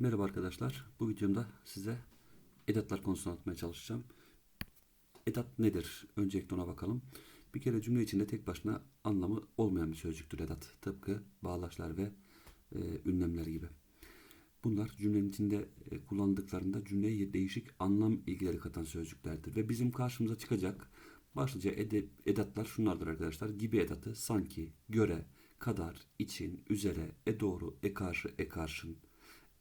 Merhaba arkadaşlar. Bu videomda size edatlar konusunu anlatmaya çalışacağım. Edat nedir? Öncelikle ona bakalım. Bir kere cümle içinde tek başına anlamı olmayan bir sözcüktür edat. Tıpkı bağlaçlar ve e, ünlemler gibi. Bunlar cümlenin içinde e, kullanıldıklarında cümleye değişik anlam ilgileri katan sözcüklerdir. Ve bizim karşımıza çıkacak başlıca ede- edatlar şunlardır arkadaşlar. Gibi edatı sanki, göre, kadar, için, üzere, e doğru, e karşı, e karşın,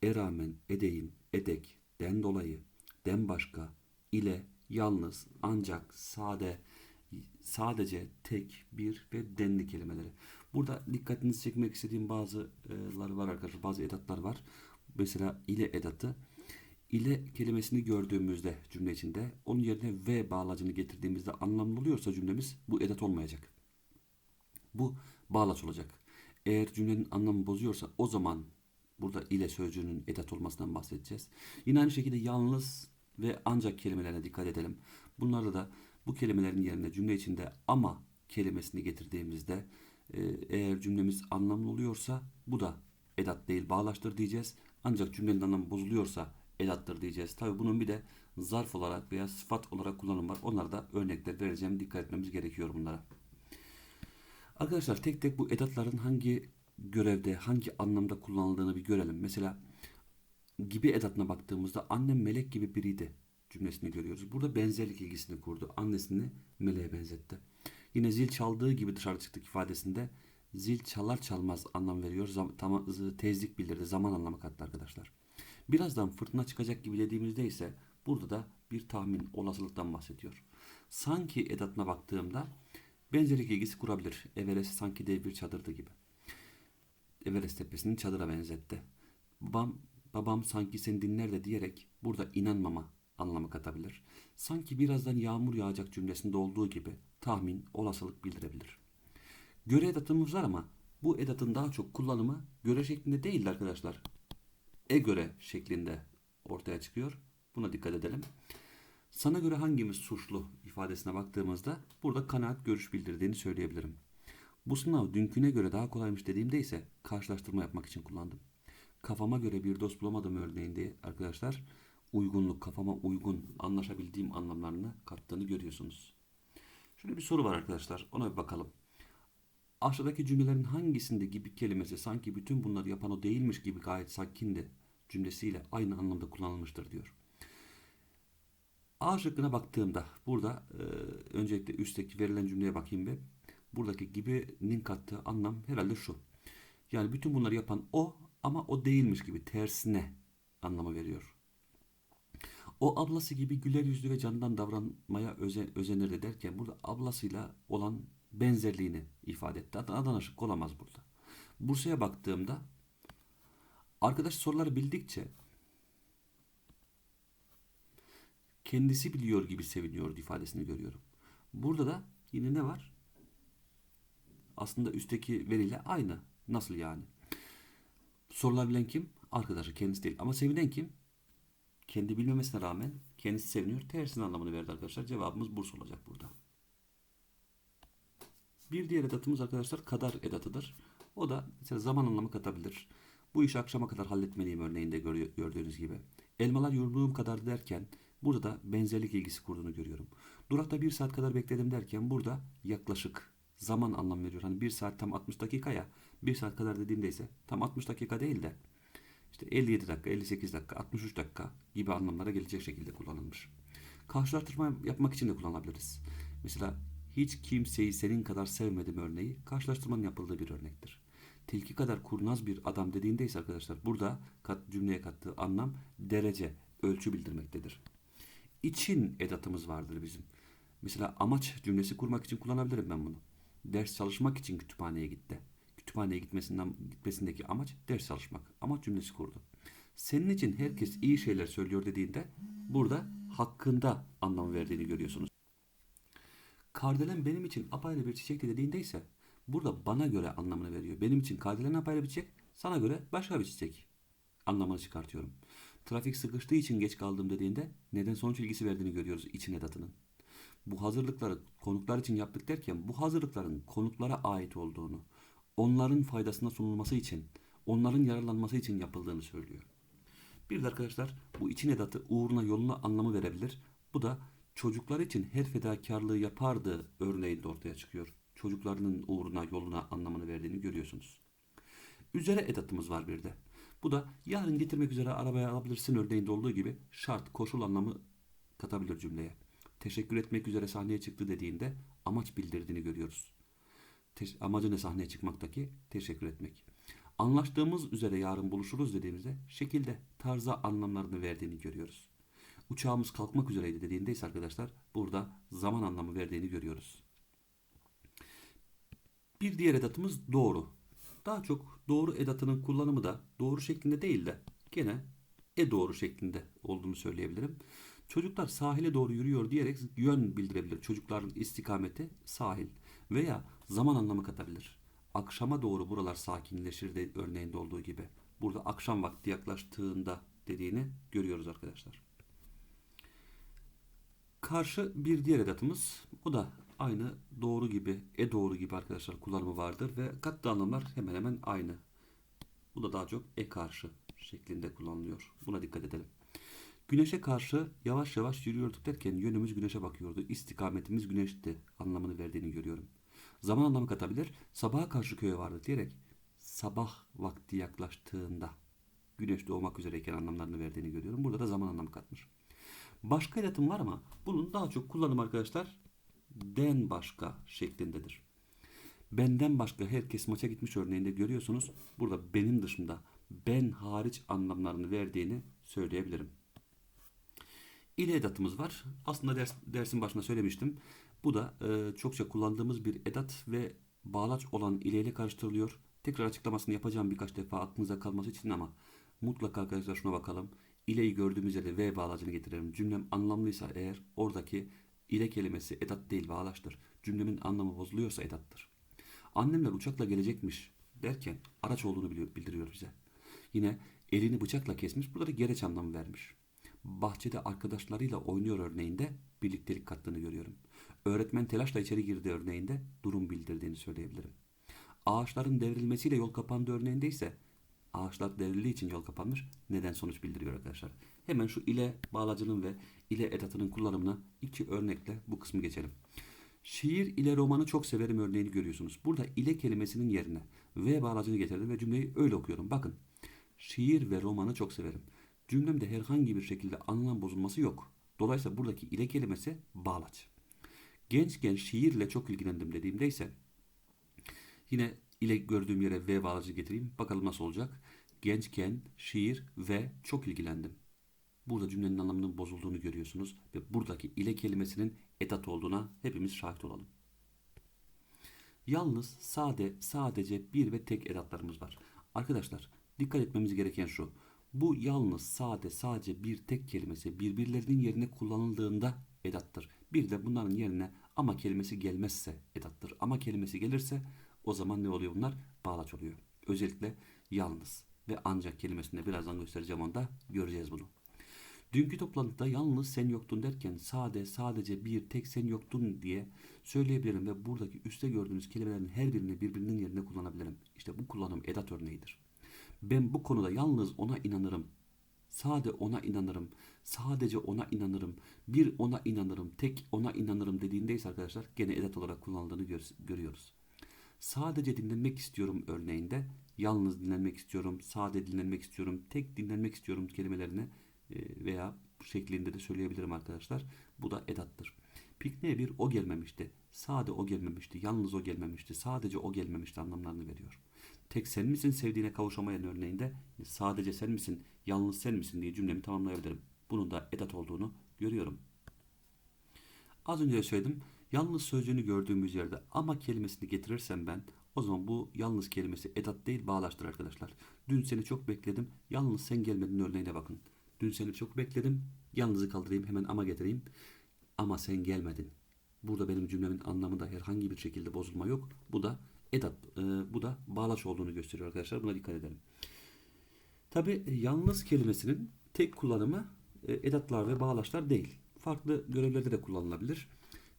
e rağmen, edeyin, edek, den dolayı, den başka, ile, yalnız, ancak, sade, sadece, tek, bir ve denli kelimeleri. Burada dikkatinizi çekmek istediğim bazıları var arkadaşlar. Bazı edatlar var. Mesela ile edatı. ile kelimesini gördüğümüzde cümle içinde onun yerine ve bağlacını getirdiğimizde anlamlı oluyorsa cümlemiz bu edat olmayacak. Bu bağlaç olacak. Eğer cümlenin anlamı bozuyorsa o zaman burada ile sözcüğünün edat olmasından bahsedeceğiz. Yine aynı şekilde yalnız ve ancak kelimelerine dikkat edelim. Bunlarda da bu kelimelerin yerine cümle içinde ama kelimesini getirdiğimizde e, eğer cümlemiz anlamlı oluyorsa bu da edat değil bağlaçtır diyeceğiz. Ancak cümlenin anlamı bozuluyorsa edattır diyeceğiz. Tabi bunun bir de zarf olarak veya sıfat olarak kullanım var. Onlara da örnekler vereceğim. Dikkat etmemiz gerekiyor bunlara. Arkadaşlar tek tek bu edatların hangi görevde, hangi anlamda kullanıldığını bir görelim. Mesela gibi edatına baktığımızda annem melek gibi biriydi cümlesini görüyoruz. Burada benzerlik ilgisini kurdu. Annesini meleğe benzetti. Yine zil çaldığı gibi dışarı çıktık ifadesinde zil çalar çalmaz anlam veriyor. Zam, tam, tezlik bildirdi. Zaman anlamı kattı arkadaşlar. Birazdan fırtına çıkacak gibi dediğimizde ise burada da bir tahmin, olasılıktan bahsediyor. Sanki edatına baktığımda benzerlik ilgisi kurabilir. Everest sanki dev bir çadırdı gibi. Everest tepesini çadıra benzetti. Babam, babam sanki seni dinler de diyerek burada inanmama anlamı katabilir. Sanki birazdan yağmur yağacak cümlesinde olduğu gibi tahmin, olasılık bildirebilir. Göre edatımız var ama bu edatın daha çok kullanımı göre şeklinde değil arkadaşlar. E göre şeklinde ortaya çıkıyor. Buna dikkat edelim. Sana göre hangimiz suçlu ifadesine baktığımızda burada kanaat görüş bildirdiğini söyleyebilirim. Bu sınav dünküne göre daha kolaymış dediğimde ise karşılaştırma yapmak için kullandım. Kafama göre bir dost bulamadım örneğinde arkadaşlar uygunluk, kafama uygun, anlaşabildiğim anlamlarını kattığını görüyorsunuz. Şöyle bir soru var arkadaşlar. Ona bir bakalım. Aşağıdaki cümlelerin hangisinde gibi kelimesi sanki bütün bunları yapan o değilmiş gibi gayet sakindi cümlesiyle aynı anlamda kullanılmıştır diyor. A şıkkına baktığımda burada e, öncelikle üstteki verilen cümleye bakayım ve buradaki gibinin kattığı anlam herhalde şu. Yani bütün bunları yapan o ama o değilmiş gibi tersine anlamı veriyor. O ablası gibi güler yüzlü ve candan davranmaya özen, özenirdi derken burada ablasıyla olan benzerliğini ifade etti. Adana şık olamaz burada. Bursa'ya baktığımda arkadaş soruları bildikçe kendisi biliyor gibi seviniyordu ifadesini görüyorum. Burada da yine ne var? Aslında üstteki veriyle aynı. Nasıl yani? Sorular bilen kim? Arkadaşı kendisi değil. Ama sevinen kim? Kendi bilmemesine rağmen kendisi seviniyor. Tersinin anlamını verdi arkadaşlar. Cevabımız Bursa olacak burada. Bir diğer edatımız arkadaşlar kadar edatıdır. O da mesela zaman anlamı katabilir. Bu işi akşama kadar halletmeliyim örneğinde gördüğünüz gibi. Elmalar yurduğum kadar derken burada da benzerlik ilgisi kurduğunu görüyorum. Durakta bir saat kadar bekledim derken burada yaklaşık zaman anlam veriyor. Hani bir saat tam 60 dakika ya. Bir saat kadar dediğimde ise tam 60 dakika değil de işte 57 dakika, 58 dakika, 63 dakika gibi anlamlara gelecek şekilde kullanılmış. Karşılaştırma yapmak için de kullanabiliriz. Mesela hiç kimseyi senin kadar sevmedim örneği karşılaştırmanın yapıldığı bir örnektir. Tilki kadar kurnaz bir adam dediğinde ise arkadaşlar burada kat, cümleye kattığı anlam derece, ölçü bildirmektedir. İçin edatımız vardır bizim. Mesela amaç cümlesi kurmak için kullanabilirim ben bunu. Ders çalışmak için kütüphaneye gitti. Kütüphaneye gitmesinden gitmesindeki amaç ders çalışmak. Amaç cümlesi kurdu. Senin için herkes iyi şeyler söylüyor dediğinde burada hakkında anlam verdiğini görüyorsunuz. Kardelen benim için apayrı bir çiçekti dediğinde ise burada bana göre anlamını veriyor. Benim için kardelen apayrı bir çiçek, sana göre başka bir çiçek anlamını çıkartıyorum. Trafik sıkıştığı için geç kaldım dediğinde neden sonuç ilgisi verdiğini görüyoruz için edatının. Bu hazırlıkları konuklar için yaptık derken bu hazırlıkların konuklara ait olduğunu, onların faydasına sunulması için, onların yararlanması için yapıldığını söylüyor. Bir de arkadaşlar bu için edatı uğruna yoluna anlamı verebilir. Bu da çocuklar için her fedakarlığı yapardı örneğinde ortaya çıkıyor. Çocuklarının uğruna yoluna anlamını verdiğini görüyorsunuz. Üzere edatımız var bir de. Bu da yarın getirmek üzere arabaya alabilirsin örneğinde olduğu gibi şart, koşul anlamı katabilir cümleye. Teşekkür etmek üzere sahneye çıktı dediğinde amaç bildirdiğini görüyoruz. Teş- amacı ne sahneye çıkmaktaki? Teşekkür etmek. Anlaştığımız üzere yarın buluşuruz dediğimizde şekilde, tarza anlamlarını verdiğini görüyoruz. Uçağımız kalkmak üzereydi dediğinde ise arkadaşlar burada zaman anlamı verdiğini görüyoruz. Bir diğer edatımız doğru. Daha çok doğru edatının kullanımı da doğru şeklinde değil de gene e doğru şeklinde olduğunu söyleyebilirim. Çocuklar sahile doğru yürüyor diyerek yön bildirebilir. Çocukların istikameti sahil veya zaman anlamı katabilir. Akşama doğru buralar sakinleşir de örneğinde olduğu gibi. Burada akşam vakti yaklaştığında dediğini görüyoruz arkadaşlar. Karşı bir diğer edatımız o da aynı doğru gibi, e doğru gibi arkadaşlar kullanımı vardır ve katlı anlamlar hemen hemen aynı. Bu da daha çok e karşı şeklinde kullanılıyor. Buna dikkat edelim. Güneşe karşı yavaş yavaş yürüyorduk derken yönümüz güneşe bakıyordu. İstikametimiz güneşti anlamını verdiğini görüyorum. Zaman anlamı katabilir. Sabaha karşı köye vardı diyerek sabah vakti yaklaştığında güneş doğmak üzereyken anlamlarını verdiğini görüyorum. Burada da zaman anlamı katmış. Başka edatım var ama bunun daha çok kullanım arkadaşlar den başka şeklindedir. Benden başka herkes maça gitmiş örneğinde görüyorsunuz. Burada benim dışında ben hariç anlamlarını verdiğini söyleyebilirim. İle edatımız var. Aslında ders, dersin başında söylemiştim. Bu da e, çokça kullandığımız bir edat ve bağlaç olan ile ile karıştırılıyor. Tekrar açıklamasını yapacağım birkaç defa aklınıza kalması için ama mutlaka arkadaşlar şuna bakalım. İleyi gördüğümüz yerde ve bağlacını getirelim. Cümlem anlamlıysa eğer oradaki ile kelimesi edat değil bağlaçtır. Cümlemin anlamı bozuluyorsa edattır. Annemler uçakla gelecekmiş derken araç olduğunu bildiriyor bize. Yine elini bıçakla kesmiş. Burada da gereç anlamı vermiş. Bahçede arkadaşlarıyla oynuyor örneğinde birliktelik kattığını görüyorum. Öğretmen telaşla içeri girdi örneğinde durum bildirdiğini söyleyebilirim. Ağaçların devrilmesiyle yol kapandı örneğinde ise ağaçlar devrildiği için yol kapanmış. Neden sonuç bildiriyor arkadaşlar. Hemen şu ile bağlacının ve ile edatının kullanımına iki örnekle bu kısmı geçelim. Şiir ile romanı çok severim örneğini görüyorsunuz. Burada ile kelimesinin yerine ve bağlacını getirdim ve cümleyi öyle okuyorum. Bakın. Şiir ve romanı çok severim. Cümlemde herhangi bir şekilde anlam bozulması yok. Dolayısıyla buradaki ile kelimesi bağlaç. Gençken şiirle çok ilgilendim dediğimde ise yine ile gördüğüm yere ve bağlacı getireyim. Bakalım nasıl olacak. Gençken şiir ve çok ilgilendim. Burada cümlenin anlamının bozulduğunu görüyorsunuz ve buradaki ile kelimesinin edat olduğuna hepimiz şahit olalım. Yalnız sade, sadece bir ve tek edatlarımız var. Arkadaşlar dikkat etmemiz gereken şu. Bu yalnız, sade, sadece bir tek kelimesi birbirlerinin yerine kullanıldığında edattır. Bir de bunların yerine ama kelimesi gelmezse edattır. Ama kelimesi gelirse o zaman ne oluyor bunlar? Bağlaç oluyor. Özellikle yalnız ve ancak kelimesinde birazdan göstereceğim onda göreceğiz bunu. Dünkü toplantıda yalnız sen yoktun derken sade, sadece bir, tek sen yoktun diye söyleyebilirim ve buradaki üstte gördüğünüz kelimelerin her birini birbirinin yerine kullanabilirim. İşte bu kullanım edat örneğidir. Ben bu konuda yalnız ona inanırım. Sade ona inanırım. Sadece ona inanırım. Bir ona inanırım. Tek ona inanırım dediğindeyiz arkadaşlar gene edat olarak kullanıldığını gör- görüyoruz. Sadece dinlenmek istiyorum örneğinde yalnız dinlenmek istiyorum, sade dinlenmek istiyorum, tek dinlenmek istiyorum kelimelerini e, veya şeklinde de söyleyebilirim arkadaşlar. Bu da edattır. Pikniğe bir o gelmemişti. Sade o gelmemişti. Yalnız o gelmemişti. Sadece o gelmemişti anlamlarını veriyor. Tek sen misin sevdiğine kavuşamayan örneğinde sadece sen misin, yalnız sen misin diye cümlemi tamamlayabilirim. Bunun da edat olduğunu görüyorum. Az önce söyledim. Yalnız sözcüğünü gördüğümüz yerde ama kelimesini getirirsem ben o zaman bu yalnız kelimesi edat değil bağlaçtır arkadaşlar. Dün seni çok bekledim. Yalnız sen gelmedin örneğine bakın. Dün seni çok bekledim. Yalnızı kaldırayım hemen ama getireyim. Ama sen gelmedin. Burada benim cümlemin anlamında herhangi bir şekilde bozulma yok. Bu da edat, e, bu da bağlaç olduğunu gösteriyor arkadaşlar. Buna dikkat edelim. Tabi yalnız kelimesinin tek kullanımı e, edatlar ve bağlaçlar değil. Farklı görevlerde de kullanılabilir.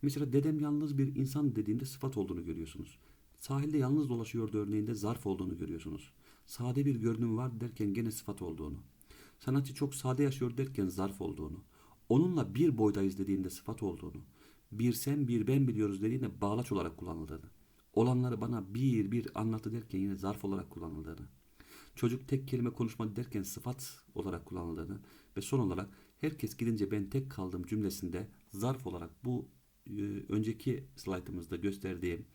Mesela dedem yalnız bir insan dediğinde sıfat olduğunu görüyorsunuz. Sahilde yalnız dolaşıyordu örneğinde zarf olduğunu görüyorsunuz. Sade bir görünüm var derken gene sıfat olduğunu. Sanatçı çok sade yaşıyor derken zarf olduğunu, onunla bir boydayız dediğinde sıfat olduğunu, bir sen bir ben biliyoruz dediğinde bağlaç olarak kullanıldığını, olanları bana bir bir anlattı derken yine zarf olarak kullanıldığını, çocuk tek kelime konuşmadı derken sıfat olarak kullanıldığını ve son olarak herkes gidince ben tek kaldım cümlesinde zarf olarak bu e, önceki slaytımızda gösterdiğim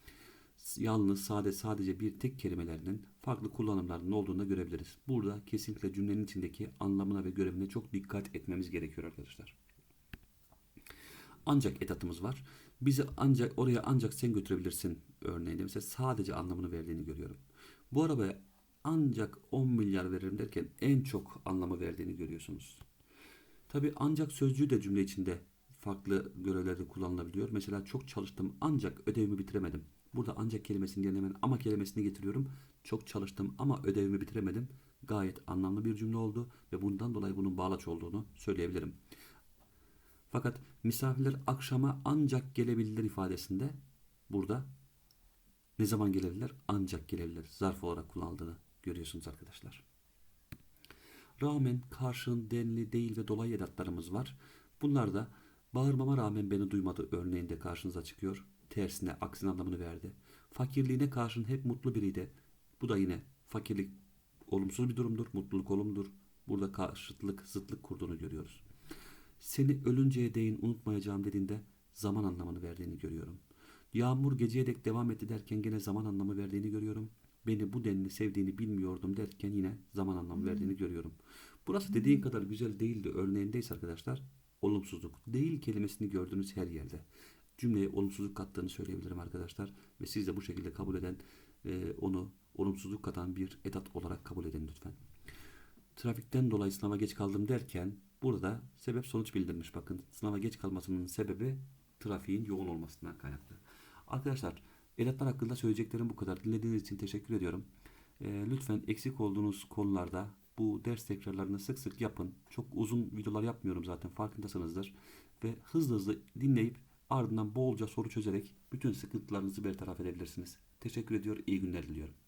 yalnız sade sadece bir tek kelimelerinin farklı kullanımlarının olduğunu da görebiliriz. Burada kesinlikle cümlenin içindeki anlamına ve görevine çok dikkat etmemiz gerekiyor arkadaşlar. Ancak edatımız var. Bizi ancak oraya ancak sen götürebilirsin örneğinde mesela sadece anlamını verdiğini görüyorum. Bu arabaya ancak 10 milyar veririm derken en çok anlamı verdiğini görüyorsunuz. Tabi ancak sözcüğü de cümle içinde farklı görevlerde kullanılabiliyor. Mesela çok çalıştım ancak ödevimi bitiremedim. Burada ancak kelimesini yerine hemen ama kelimesini getiriyorum. Çok çalıştım ama ödevimi bitiremedim. Gayet anlamlı bir cümle oldu ve bundan dolayı bunun bağlaç olduğunu söyleyebilirim. Fakat misafirler akşama ancak gelebilirler ifadesinde burada ne zaman gelebilirler? Ancak gelebilirler. Zarf olarak kullanıldığını görüyorsunuz arkadaşlar. Rağmen, karşın, denli, değil ve dolayı edatlarımız var. Bunlar da bağırmama rağmen beni duymadı örneğinde karşınıza çıkıyor. Tersine, aksine anlamını verdi. Fakirliğine karşın hep mutlu biriydi. Bu da yine fakirlik olumsuz bir durumdur, mutluluk olumdur. Burada karşıtlık, zıtlık kurduğunu görüyoruz. Seni ölünceye değin unutmayacağım dediğinde zaman anlamını verdiğini görüyorum. Yağmur geceye dek devam etti derken gene zaman anlamı verdiğini görüyorum. Beni bu denli sevdiğini bilmiyordum derken yine zaman anlamı verdiğini görüyorum. Burası dediğin kadar güzel değildi örneğindeyiz arkadaşlar. Olumsuzluk. Değil kelimesini gördüğünüz her yerde. Cümleye olumsuzluk kattığını söyleyebilirim arkadaşlar. Ve siz de bu şekilde kabul eden, e, onu olumsuzluk katan bir edat olarak kabul edin lütfen. Trafikten dolayı sınava geç kaldım derken burada sebep sonuç bildirmiş. Bakın sınava geç kalmasının sebebi trafiğin yoğun olmasından kaynaklı. Arkadaşlar edatlar hakkında söyleyeceklerim bu kadar. Dinlediğiniz için teşekkür ediyorum. E, lütfen eksik olduğunuz konularda bu ders tekrarlarını sık sık yapın. Çok uzun videolar yapmıyorum zaten farkındasınızdır. Ve hızlı hızlı dinleyip ardından bolca soru çözerek bütün sıkıntılarınızı bertaraf edebilirsiniz. Teşekkür ediyor. İyi günler diliyorum.